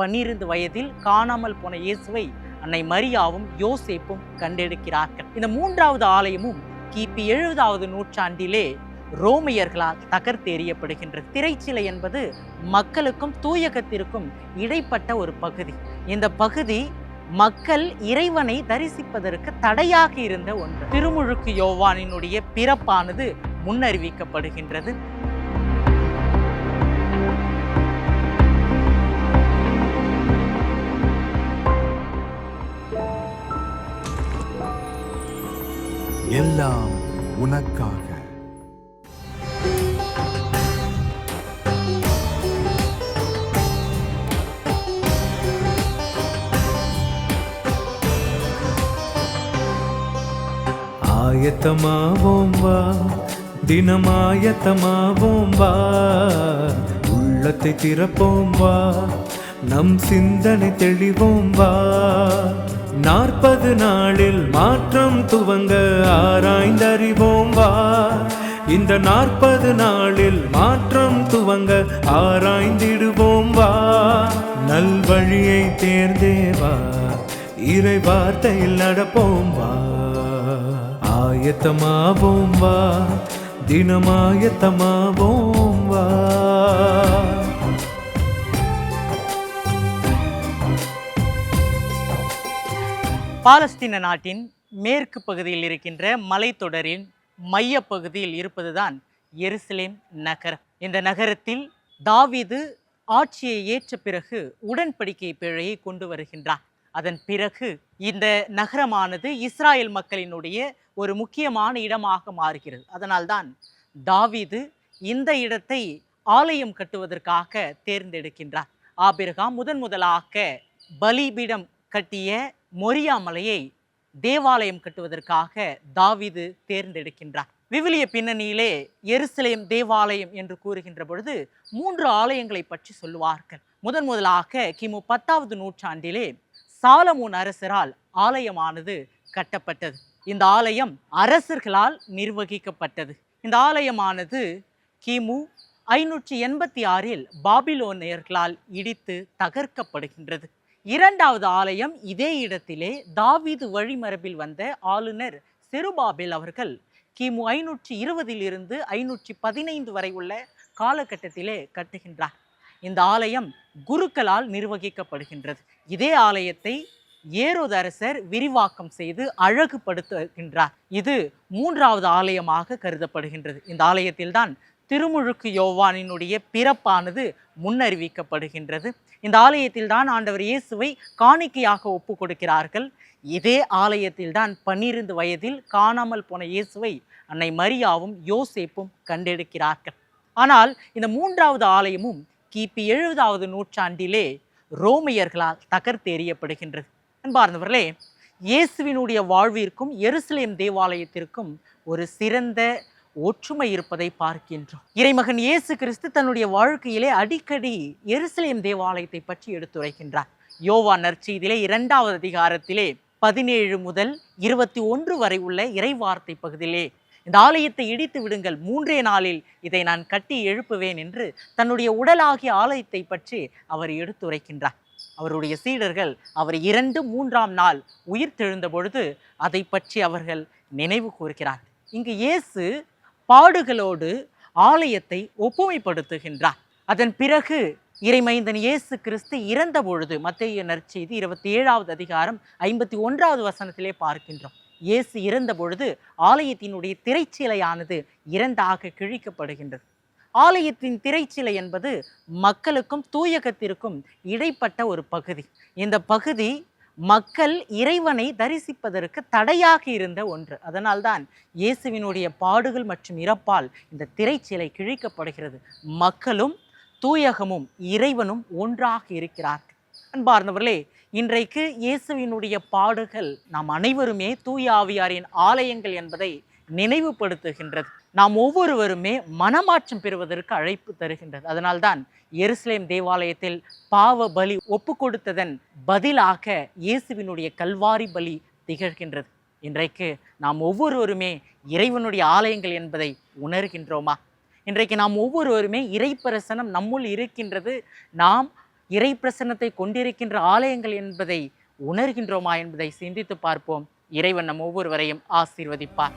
பன்னிரண்டு வயதில் காணாமல் போன இயேசுவை அன்னை மரியாவும் யோசேப்பும் கண்டெடுக்கிறார்கள். இந்த மூன்றாவது ஆலயமும் கிபி எழுபதாவது நூற்றாண்டிலே ரோமையர்களால் தகர்த்தெறியப்படுகின்றது திரைச்சிலை என்பது மக்களுக்கும் தூயகத்திற்கும் இடைப்பட்ட ஒரு பகுதி. இந்த பகுதி மக்கள் இறைவனை தரிசிப்பதற்கு தடையாக இருந்த ஒன்று. திருமுழுக்கு யோவானினுடைய பிறப்பானது முன்னறிவிக்கப்படுகின்றது. எல்லாம் உனக்காக. ஆயத்தமாவோம் வா தினமாயத்தமாவோம் வா உள்ளத்தை திறப்போம் வா நம் சிந்தனை தெளிவோம் வா. நாற்பது நாளில் மாற்றம் துவங்க ஆராய்ந்தறிவோம் வா. இந்த நாற்பது நாளில் மாற்றம் துவங்க ஆராய்ந்திடுவோம் வா. நல்வழியை தேர்ந்தே வா. இறை வார்த்தையில் நடப்போம் வா. ஆயத்தமாவோம் வா. தினமாயத்தமாவோம் வா. பாலஸ்தீன நாட்டின் மேற்கு பகுதியில் இருக்கின்ற மலைத்தொடரின் மைய பகுதியில் இருப்பதுதான் எருசலேம் நகரம். இந்த நகரத்தில் தாவிது ஆட்சியை ஏற்ற பிறகு உடன்படிக்கை பிழையை கொண்டு வருகின்றார் அதன் பிறகு இந்த நகரமானது இஸ்ராயல் மக்களினுடைய ஒரு முக்கியமான இடமாக மாறுகிறது. அதனால்தான் தாவீது இந்த இடத்தை ஆலயம் கட்டுவதற்காக தேர்ந்தெடுக்கின்றார். ஆபிரகாம் முதன் முதலாக பலிபீடம் கட்டிய மொரியாமலையை தேவாலயம் கட்டுவதற்காக தாவிது தேர்ந்தெடுக்கின்றார். விவிலிய பின்னணியிலே எருசலேம் தேவாலயம் என்று கூறுகின்ற பொழுது மூன்று ஆலயங்களை பற்றி சொல்லுவார்கள். முதன் முதலாக கிமு பத்தாவது நூற்றாண்டிலே சாலமோன் அரசரால் ஆலயமானது கட்டப்பட்டது. இந்த ஆலயம் அரசர்களால் நிர்வகிக்கப்பட்டது. இந்த ஆலயமானது கிமு ஐநூற்றி எண்பத்தி ஆறில் பாபிலோனியர்களால் இடித்து தகர்க்கப்படுகின்றது. இரண்டாவது ஆலயம் இதே இடத்திலே தாவீது வழிமரபில் வந்த ஆளுநர் செருபாபேல் அவர்கள். கிமு ஐநூற்றி இருபதிலிருந்து ஐநூற்றி பதினைந்து வரை உள்ள காலகட்டத்திலே கட்டுகின்றார். இந்த ஆலயம் குருக்களால் நிர்வகிக்கப்படுகின்றது. இதே ஆலயத்தை ஏரோத அரசர் விரிவாக்கம் செய்து அழகுபடுத்துகின்றார். இது மூன்றாவது ஆலயமாக கருதப்படுகின்றது. இந்த ஆலயத்தில்தான் திருமுழுக்கு யோவானினுடைய பிறப்பானது முன்னறிவிக்கப்படுகின்றது. இந்த ஆலயத்தில்தான் ஆண்டவர் இயேசுவை காணிக்கையாக ஒப்பு கொடுக்கிறார்கள். இதே ஆலயத்தில்தான் பன்னிரண்டு வயதில் காணாமல் போன இயேசுவை அன்னை மரியாவும் யோசேப்பும் கண்டெடுக்கிறார்கள். ஆனால் இந்த மூன்றாவது ஆலயமும் கிபி எழுபதாவது நூற்றாண்டிலே ரோமையர்களால் தகர்த்தெறியப்படுகின்றது அன்பார்ந்தவர்களே இயேசுவினுடைய வாழ்விற்கும் எருசலேம் தேவாலயத்திற்கும் ஒரு சிறந்த ஒற்றுமை இருப்பதை பார்க்கின்றோம். இறைமகன் இயேசு கிறிஸ்து தன்னுடைய வாழ்க்கையிலே அடிக்கடி எருசலேம் தேவாலயத்தை பற்றி எடுத்துரைக்கின்றார். யோவா நற்செய்தியிலே இரண்டாவது அதிகாரத்திலே பதினேழு முதல் இருபத்தி ஒன்று வரை உள்ள இறைவார்த்தை பகுதியிலே இந்த ஆலயத்தை இடித்து விடுங்கள் மூன்றே நாளில் இதை நான் கட்டி எழுப்புவேன் என்று தன்னுடைய உடலாகிய ஆலயத்தை பற்றி அவர் எடுத்துரைக்கின்றார். அவருடைய சீடர்கள் அவர் இரண்டு மூன்றாம் நாள் உயிர் தெழுந்த பொழுது அதை பற்றி அவர்கள் நினைவு கூர்க்கிறார் இங்கு இயேசு பாடுகளோடு ஆலயத்தை ஒப்புமைப்படுத்துகின்றார். அதன் பிறகு இறைமைந்தன் இயேசு கிறிஸ்து இறந்த பொழுது மத்திய நற்செய்தி இருபத்தி ஏழாவது அதிகாரம் ஐம்பத்தி ஒன்றாவது வசனத்திலே பார்க்கின்றோம். இயேசு இறந்த பொழுது ஆலயத்தினுடைய திரைச்சிலையானது இரண்டாக கிழிக்கப்படுகின்றது. ஆலயத்தின் திரைச்சிலை என்பது மக்களுக்கும் தூயகத்திற்கும் இடைப்பட்ட ஒரு பகுதி. இந்த பகுதி மக்கள் இறைவனை தரிசிப்பதற்கு தடையாக இருந்த ஒன்று. அதனால்தான் இயேசுவினுடைய பாடுகள் மற்றும் இறப்பால் இந்த திரைச்சிலை கிழிக்கப்படுகிறது. மக்களும் தூயகமும் இறைவனும் ஒன்றாக இருக்கிறார்கள். அன்பார்ந்தவர்களே இன்றைக்கு இயேசுவினுடைய பாடுகள் நாம் அனைவருமே தூய ஆவியாரின் ஆலயங்கள் என்பதை நினைவுபடுத்துகின்றது. நாம் ஒவ்வொருவருமே மனமாற்றம் பெறுவதற்கு அழைப்பு தருகின்றது. அதனால்தான் எருசலேம் தேவாலயத்தில் பாவ பலி ஒப்பு கொடுத்ததன் பதிலாக இயேசுவினுடைய கல்வாரி பலி திகழ்கின்றது. இன்றைக்கு நாம் ஒவ்வொருவருமே இறைவனுடைய ஆலயங்கள் என்பதை உணர்கின்றோமா? இன்றைக்கு நாம் ஒவ்வொருவருமே இறைப்பிரசனம் நம்முள் இருக்கின்றது. நாம் இறைப்பிரசனத்தை கொண்டிருக்கின்ற ஆலயங்கள் என்பதை உணர்கின்றோமா என்பதை சிந்தித்து பார்ப்போம். இறைவன் நம் ஒவ்வொருவரையும் ஆசீர்வதிப்பார்.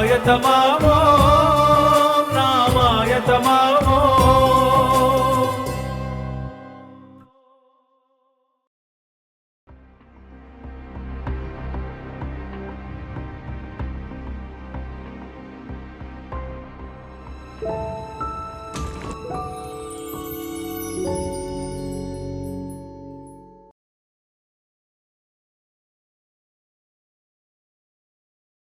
నామాయ తమామో నామాయ తమామో.